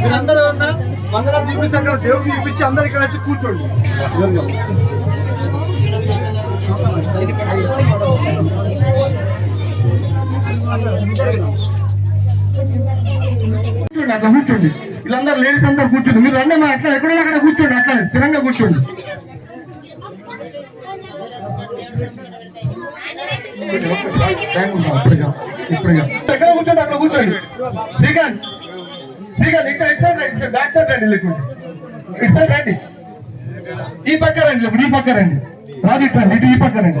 మీరందరూ ఉన్న మంగళం చూపిస్తే అక్కడ దేవుడికి చూపించి అందరు ఇక్కడ వచ్చి కూర్చోండి. కూర్చోండి అక్కడ కూర్చోండి. వీళ్ళందరూ లేడీస్ అందరూ కూర్చోండి. మీరు రండి మా అట్లా ఎక్కడో అక్కడ కూర్చోండి అట్లా స్థిరంగా కూర్చోండి. ఇప్పుడుగా ఎక్కడ కూర్చోండి అక్కడ కూర్చోండి. శ్రీకాంత్ శ్రీకాంత్ ఇక్కడ ఇటు సైడ్ రండి బ్యాక్ సైడ్ రండి లేకుండా ఇటు సైడ్ రండి. ఈ పక్క రండి ఇప్పుడు ఈ పక్క రండి. రాజు ఇటు రండి ఇటు ఈ పక్క రండి.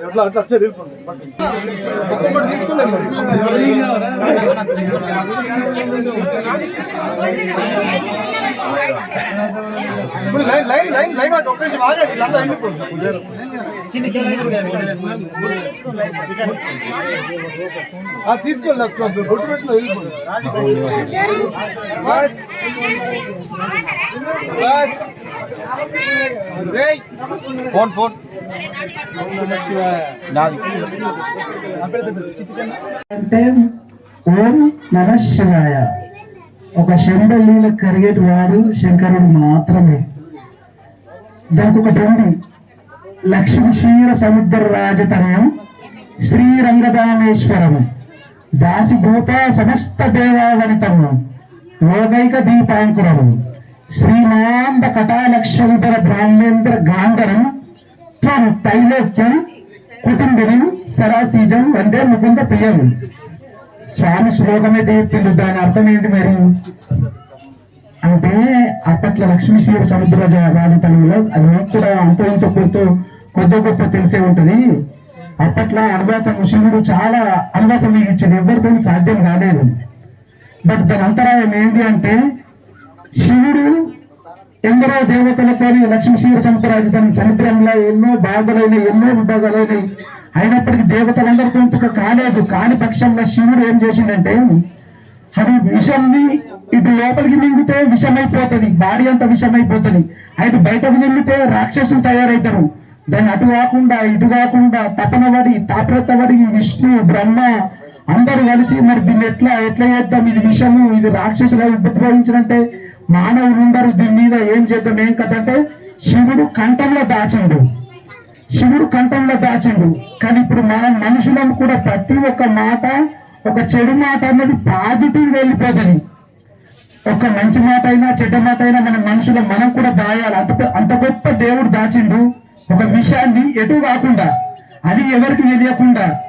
అట్లా అట్లా సరే వెళ్ళిపోండి ఒక్కొక్కటి తీసుకున్నాను ఇప్పుడు లైన్ లైన్ లైన్ లైన్ అటు ఒక్క నిమిషం ఆగండి వీళ్ళంతా వెళ్ళిపోండి ఆ, తీసుకోండి బొట్టు పెట్టిన వెళ్ళిపోండి. బస్. బస్. ఫోన్ ఫోన్ అంటే ఓం నమ శివాయ. ఒక శంబలీల కరిగేటి వాడు శంకరుడు మాత్రమే. దానికి ఒక ఉంది లక్ష్మీ క్షీర సముద్ర రాజతనయం శ్రీరంగదామేశ్వరము దాసిభూత సమస్త దేవావనితము లోకైక దీపాంకురము శ్రీమాంత కటాలక్ష విధర బ్రాహ్మేంద్ర గాంధరం త్వం తైలోక్యం కుటుంబిని సరాసీజం వందే ముకుంద ప్రియం స్వామి శ్లోకమే చెప్పిండు దాని అర్థం ఏంటి మరి? అంటే అప్పట్లో లక్ష్మీశీర సముద్ర రాజు రాజతనంలో అది మనకు కూడా అంతో ఇంత కొద్ది కొద్ది గొప్ప తెలిసే ఉంటుంది. అప్పట్లో అనువాసం శివుడు చాలా అనువాసం ఇచ్చింది. ఎవరితో సాధ్యం కాలేదు. బట్ దాని అంతరాయం ఏంటి అంటే శివుడు ఎందరో దేవతలతో లక్ష్మీ శ్రీ సముద్ర రాజధాని సముద్రంలో ఎన్నో బాధలైన ఎన్నో విభాగాలైన అయినప్పటికీ దేవతలందరితో ఇంతకు కాలేదు. కాని పక్షంలో శివుడు ఏం చేసిండంటే అది విషంని ఇటు లోపలికి మింగితే విషమైపోతుంది బాడీ అంతా విషమైపోతుంది. అయితే బయటకు చెల్లితే రాక్షసులు తయారవుతారు దాన్ని అటు కాకుండా ఇటు కాకుండా తపన పడి తాప్రతపడి విష్ణు బ్రహ్మ అందరూ కలిసి మరి దీన్ని ఎట్లా ఎట్లా చేద్దాం? ఇది విషము ఇది రాక్షసులు ఉపద్రవించినంటే మానవులు దీని మీద ఏం చేద్దాం? ఏం కథ అంటే శివుడు కంఠంలో దాచిండు. శివుడు కంఠంలో దాచిండు. కానీ ఇప్పుడు మనం మనుషులం కూడా ప్రతి ఒక్క మాట ఒక చెడు మాట అన్నది పాజిటివ్ వెళ్ళిపోతుంది. ఒక మంచి మాట అయినా చెడ్డ మాట అయినా మన మనుషులు మనం కూడా దాయాలి. అంత అంత గొప్ప దేవుడు దాచిండు. ఒక విషయాన్ని ఎటు కాకుండా అది ఎవరికి తెలియకుండా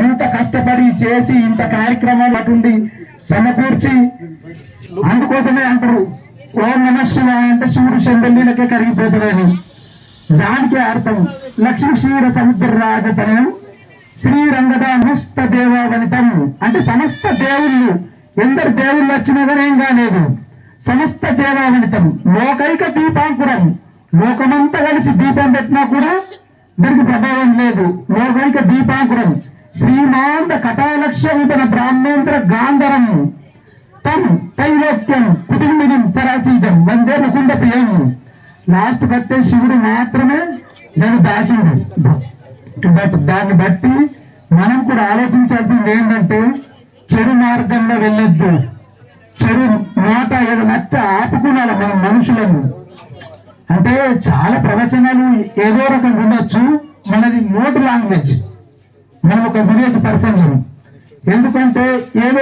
ఇంత కష్టపడి చేసి ఇంత కార్యక్రమాలు అటుండి సమకూర్చి అందుకోసమే అంటారు ఓం నమ శివాయ అంటే శివుడు శంబల్లీలకే కరిగిపోతున్నాను దానికి అర్థం లక్ష్మీ క్షీర సముద్ర రాజతనం శ్రీరంగద హస్త దేవావనితం అంటే సమస్త దేవుళ్ళు ఎందరు దేవుళ్ళు వచ్చినా కానీ ఏం కాలేదు. సమస్త దేవావనితం. లోకైక దీపాంకురం లోకమంతా కలిసి దీపం పెట్టినా కూడా దానికి ప్రభావం లేదు. లోకైక దీపాంకురం శ్రీమాంత కటాలక్ష విపన బ్రాహ్మేంద్ర గాంధరం తం తైలోక్యం కుటుంబిని సరాసీజం. వందే ముకుంద ప్రియం లాస్ట్ కత్తే శివుడు మాత్రమే దాన్ని దాచిండు. బట్ దాన్ని బట్టి మనం కూడా ఆలోచించాల్సింది ఏంటంటే చెడు మార్గంలో వెళ్ళొద్దు. చెడు మాట ఏదో నచ్చ ఆపుకున్నాలి మనం మనుషులను. అంటే చాలా ప్రవచనాలు ఏదో రకంగా ఉండొచ్చు. మనది నోటు లాంగ్వేజ్. మనం ఒక విలేజ్ పర్సన్ ఎందుకంటే ఏదో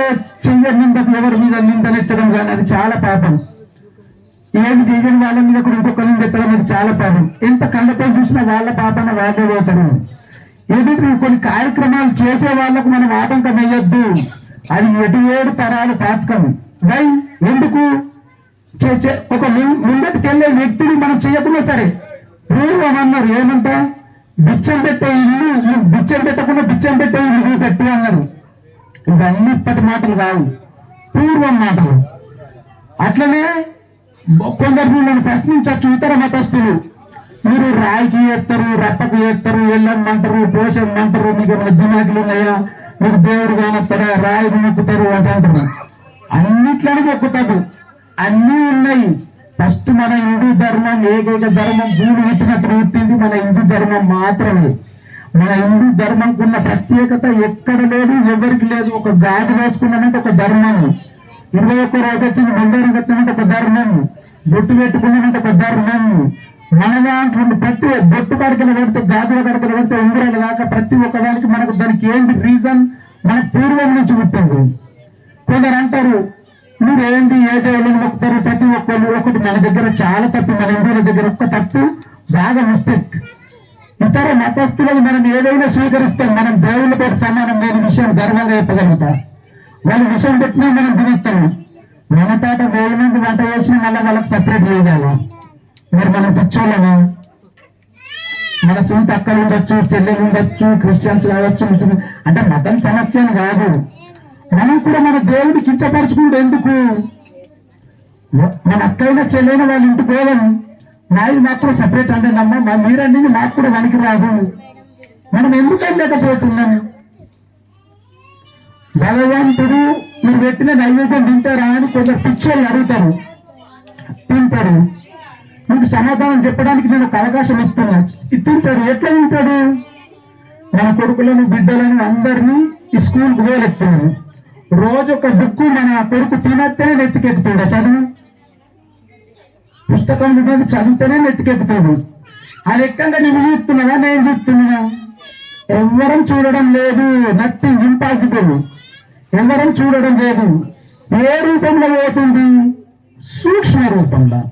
చెయ్య నిందకు ఎవరి మీద నిందనెచ్చడం కానీ అది చాలా పాపం. ఏమి చేయని వాళ్ళ మీద కూడా ఇంకొక నింద ఎత్తడం అది చాలా పాపం. ఎంత కళ్ళతో చూసినా వాళ్ళ పాపన వాళ్ళే పోతారు ఎదుటి కొన్ని కార్యక్రమాలు చేసే వాళ్ళకు మనం ఆటంకం వేయొద్దు. అది ఎటు ఏడు తరాలు పాతకం. వై? ఎందుకు? చేసే ఒక ము- ముందటికి వెళ్ళే వ్యక్తిని మనం చేయకుండా సరే. పూర్వం అన్నారు బిచ్చం పెట్టే ఇల్లు నువ్వు బిచ్చం పెట్టకుండా బిచ్చం పెట్టే ఇల్లు నువ్వు కట్టు అన్నారు. ఇవన్నీ ఇప్పటి మాటలు కావు. పూర్వం మాటలు. అట్లనే కొందరు నన్ను ప్రశ్నించచ్చు ఇతర మతస్థులు. మీరు రాయికి ఎత్తారు రప్పకు ఎత్తారు ఎల్లమ్మంటారు పోషమ్మంటారు మీకు ఏమైనా దిమాకులు ఉన్నాయా? మీకు దేవుడు కానొస్తారా రాయిని మొక్కుతారు అంటే అంటున్నారు అన్నిట్లని మొక్కుతారు. అన్నీ ఉన్నాయి. ఫస్ట్ మన హిందూ ధర్మం ఏకైక ధర్మం భూమి పుట్టినప్పుడు పుట్టింది మన హిందూ ధర్మం మాత్రమే. మన హిందూ ధర్మంకు ఉన్న ప్రత్యేకత ఎక్కడ లేదు ఎవరికి లేదు. ఒక గాజు వేసుకున్నానంటే ఒక ధర్మం ఇరవై ఒక్క రోజు వచ్చిన బంగారం కట్టినంటే ఒక ధర్మం బొట్టు పెట్టుకున్నానంటే ఒక ధర్మం మన దాంట్లో ప్రతి బొట్టు కడకలు పెడితే గాజుల కడకలు పెడితే ఉంగరాలు కాక ప్రతి ఒక్క దానికి మనకు దానికి ఏంటి రీజన్? మన పూర్వం నుంచి పుట్టింది. కొందరు అంటారు మీరు ఏంటి ఏ దేవుళ్ళని మొక్కుతారు ప్రతి ఒక్కళ్ళు ఒకటి మన దగ్గర చాలా తప్పు మన ఇండియన్ దగ్గర ఒక్క తప్పు బాగా మిస్టేక్ ఇతర మతస్థులను మనం ఏదైనా స్వీకరిస్తాం మనం దేవుళ్ళతో సమానం లేని విషయం గర్వంగా చెప్పగలుగుతాం. వాళ్ళ విషయం పెట్టినా మనం తినేస్తాం మన తోట వేల మంది వంట చేసిన మళ్ళీ వాళ్ళకి సపరేట్ చేయాలి. మరి మనం పిచ్చోళ్ళము? మన సొంత అక్కలు ఉండొచ్చు చెల్లెలు ఉండొచ్చు క్రిస్టియన్స్ కావచ్చు అంటే మతం సమస్య అని కాదు. మనం కూడా మన దేవుడిని కించపరచుకుంటే ఎందుకు? మన అక్కైనా చెల్లైన వాళ్ళ ఇంటికి పోదాం నాది మాత్రం సపరేట్ అంటే నమ్మ మా మీరన్నీ మాకు కూడా రాదు మనం ఎందుకు వెళ్ళలేకపోతున్నాం? భగవంతుడు మీరు పెట్టిన నైవేద్యం తింటారా అని కొందరు పిచ్చోళ్ళు అడుగుతారు. తింటాడు మీకు సమాధానం చెప్పడానికి నేను ఒక అవకాశం ఇస్తున్నా. తింటాడు ఎట్లా తింటాడు మన కొడుకులను బిడ్డలను అందరినీ ఈ స్కూల్కి వేలెత్తాను రోజు ఒక బుక్ మన కొడుకు తినత్తేనే నెత్తికెత్తుతాడు చదువు. పుస్తకం ఉన్నది చదివితేనే నెత్తికెత్తుతాడు. అది ఎక్కడ నువ్వు చూస్తున్నావా నేను చూస్తున్నా ఎవ్వరం చూడడం లేదు నథింగ్ ఇంపాసిబుల్ ఎవరం చూడడం లేదు. ఏ రూపంలో పోతుంది? సూక్ష్మ రూపంలో.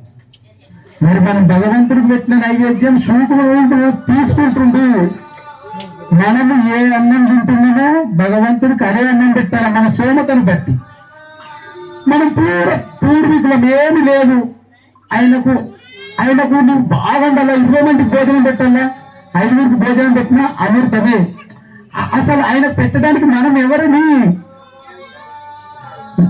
మరి మనం భగవంతుడికి పెట్టిన నైవేద్యం సూక్ష్మ తీసుకుంటుండు. మనము ఏ అన్నం తింటున్నామో భగవంతుడికి అదే అన్నం పెట్టాలి మన సోమతను బట్టి. మనం పూర్వ పూర్వీకులం ఏమి లేదు. ఆయనకు ఆయనకు నువ్వు బాగుండాలా? ఇరవై మందికి భోజనం పెట్టాలా? ఐదుగురికి భోజనం పెట్టినా అమృతమే. అసలు ఆయన పెట్టడానికి మనం ఎవరిని?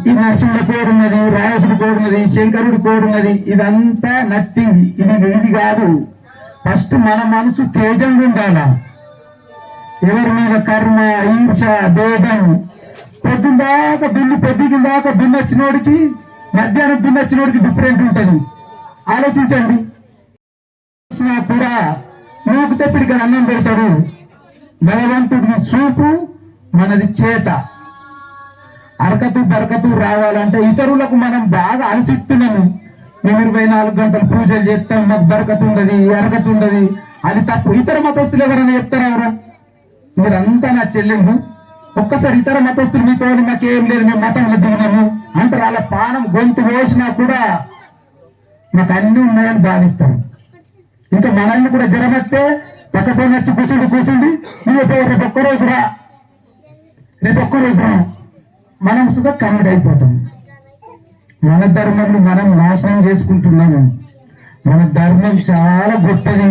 ఈ నరసింహుడు కోరున్నది రాయసుడు కోరున్నది శంకరుడు కోరున్నది ఇదంతా నథింగ్ ఇది ఇది కాదు. ఫస్ట్ మన మనసు తేజంగా ఉండాలా? ఎవరి మీద కర్మ ఈర్ష భేదం పొద్దున దాకా బిల్లు పొద్దుగిన దాకా బిల్లు వచ్చినోడికి మధ్యాహ్నం బిల్లు వచ్చినోడికి డిఫరెంట్ ఉంటుంది. ఆలోచించండి. వచ్చినా కూడా మూకు ఇక్కడ అన్నం పెడతాడు. భగవంతుడికి చూపు మనది చేత. అరకతు బరకతు రావాలంటే ఇతరులకు మనం బాగా అనుసిస్తున్నాము మేము ఇరవై నాలుగు గంటలు పూజలు చేస్తాం మాకు బరకతు ఉండదు అరకతు ఉండదు. అది తప్పు. ఇతర మతస్థులు ఎవరైనా చెప్తారా ఎవరా? మీరంతా నా చెల్లెండు ఒక్కసారి ఇతర మతస్థులు మీతో మాకేం లేదు మేము మతంలో దిగినాము అంటారు వాళ్ళ పానం గొంతు వేసినా కూడా మాకు అన్ని ఉన్నాయని భావిస్తాం ఇంకా మనల్ని కూడా జ్వరం వస్తే వచ్చి కూర్చుండి కూర్చుండి. నువ్వు రేపు ఒక్క రోజురా రేపు ఒక్క రోజురా మనం సుగా కమిట్ అయిపోతాం మన ధర్మాన్ని మనం నాశనం చేసుకుంటున్నాము. మన ధర్మం చాలా గొప్పది.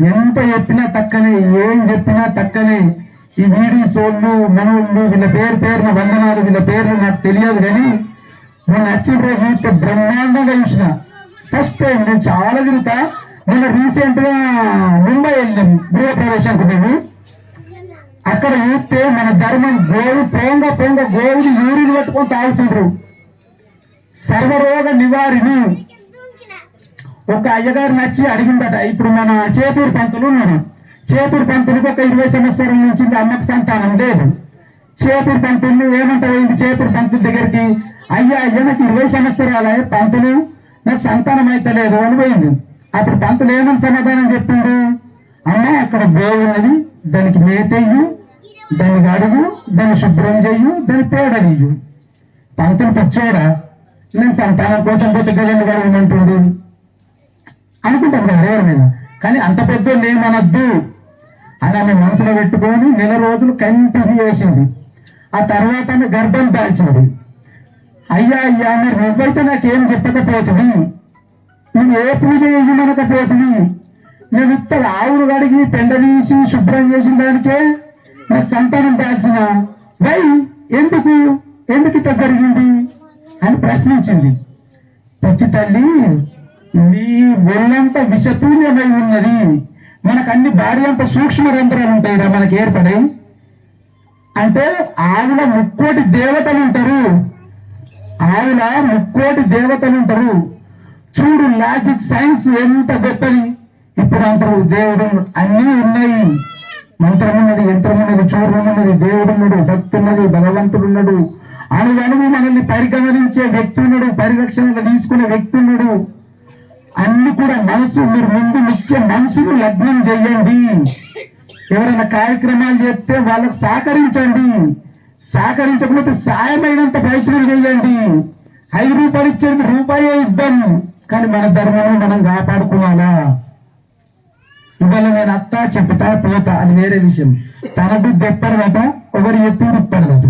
ఎంత చెప్పినా తక్కనే ఏం చెప్పినా తక్కనే. ఈ వీడియోస్ వాళ్ళు మనోళ్ళు వీళ్ళ పేరు పేరున వందనాలు వీళ్ళ పేర్లు నాకు తెలియదు కానీ నేను నచ్చిన రోజు చూస్తే బ్రహ్మాండంగా చూసిన. ఫస్ట్ టైం నేను చాలా తిరుగుతా. నేను రీసెంట్గా ముంబై వెళ్ళాం గృహప్రవేశానికి మేము. అక్కడ చూస్తే మన ధర్మం గోవు పొంగ పొంగ గోవుని యూరిని పట్టుకొని తాగుతుండ్రు. సర్వరోగ నివారిణి. ఒక అయ్యగారు నచ్చి అడిగిందట ఇప్పుడు మన చేపూరు పంతులు ఉన్నారు. చేపూరు పంతులకు ఒక ఇరవై సంవత్సరాల నుంచి అమ్మకు సంతానం లేదు. చేపూరు పంతులు ఏమంట పోయింది చేపూరు పంతుల దగ్గరికి అయ్యా అయ్యా నాకు ఇరవై సంవత్సరాలే పంతులు నాకు సంతానం అయితే లేదు అని పోయింది అప్పుడు పంతులు ఏమని సమాధానం చెప్పిండు? అమ్మ అక్కడ గోవు ఉన్నది దానికి మేతయ్యు దానికి అడుగు దాన్ని శుభ్రం చెయ్యు దాని పేడనియ్యు పంతులు పిచ్చోడా? నేను సంతానం కోసం పోతే గదండి అనుకుంటాం కదా ఎవరి మీద. కానీ అంత పెద్ద ఏమనొద్దు అని ఆమె మనసులో పెట్టుకొని నెల రోజులు కంటిన్యూ చేసింది. ఆ తర్వాత ఆమె గర్భం దాల్చింది. అయ్యా అయ్యా మీరు నువ్వైతే నాకేం చెప్పకపోతుంది? నేను ఏ పూజ చేయమనకపోతుంది? నేను ఉత్త ఆవులు కడిగి పెండగీసి శుభ్రం చేసిన దానికే నాకు సంతానం దాల్చిన. వై ఎందుకు? ఎందుకు ఇట్లా జరిగింది? అని ప్రశ్నించింది. పచ్చి తల్లి నీ ఒళ్ళంతా విషతూల్యమై ఉన్నది. మనకు అన్ని భారీ అంత సూక్ష్మ రంధ్రాలు ఉంటాయిరా మనకి ఏర్పడి. అంటే ఆవిడ ముక్కోటి దేవతలు ఉంటారు. ఆవిడ ముక్కోటి దేవతలు ఉంటారు. చూడు లాజిక్ సైన్స్ ఎంత గొప్పది. ఇప్పుడు అంటారు దేవుడు అన్నీ ఉన్నాయి. మంత్రం ఉన్నది యంత్రం ఉన్నది చూడు ఉన్నది దేవుడు ఉన్నాడు భక్తి ఉన్నది భగవంతుడు ఉన్నాడు అణువణువు మనల్ని పరిగమనించే వ్యక్తి ఉన్నాడు పరిరక్షణ తీసుకునే వ్యక్తి ఉన్నాడు అన్ని కూడా మనసు మీరు ముందు ముఖ్య మనసును లగ్నం చేయండి. ఎవరైనా కార్యక్రమాలు చేస్తే వాళ్ళకు సహకరించండి. సహకరించకపోతే సాయమైనంత ప్రయత్నం చేయండి. ఐదు రూపాయలు ఇచ్చేది రూపాయే ఇద్దాం కానీ మన ధర్మాన్ని మనం కాపాడుకోవాలా? ఇవాళ నేను అత్త చెప్తా పోతా అది వేరే విషయం. తన బుద్ధి ఎప్పటిదట? ఒకరు ఎప్పుడు ఇప్పటిదట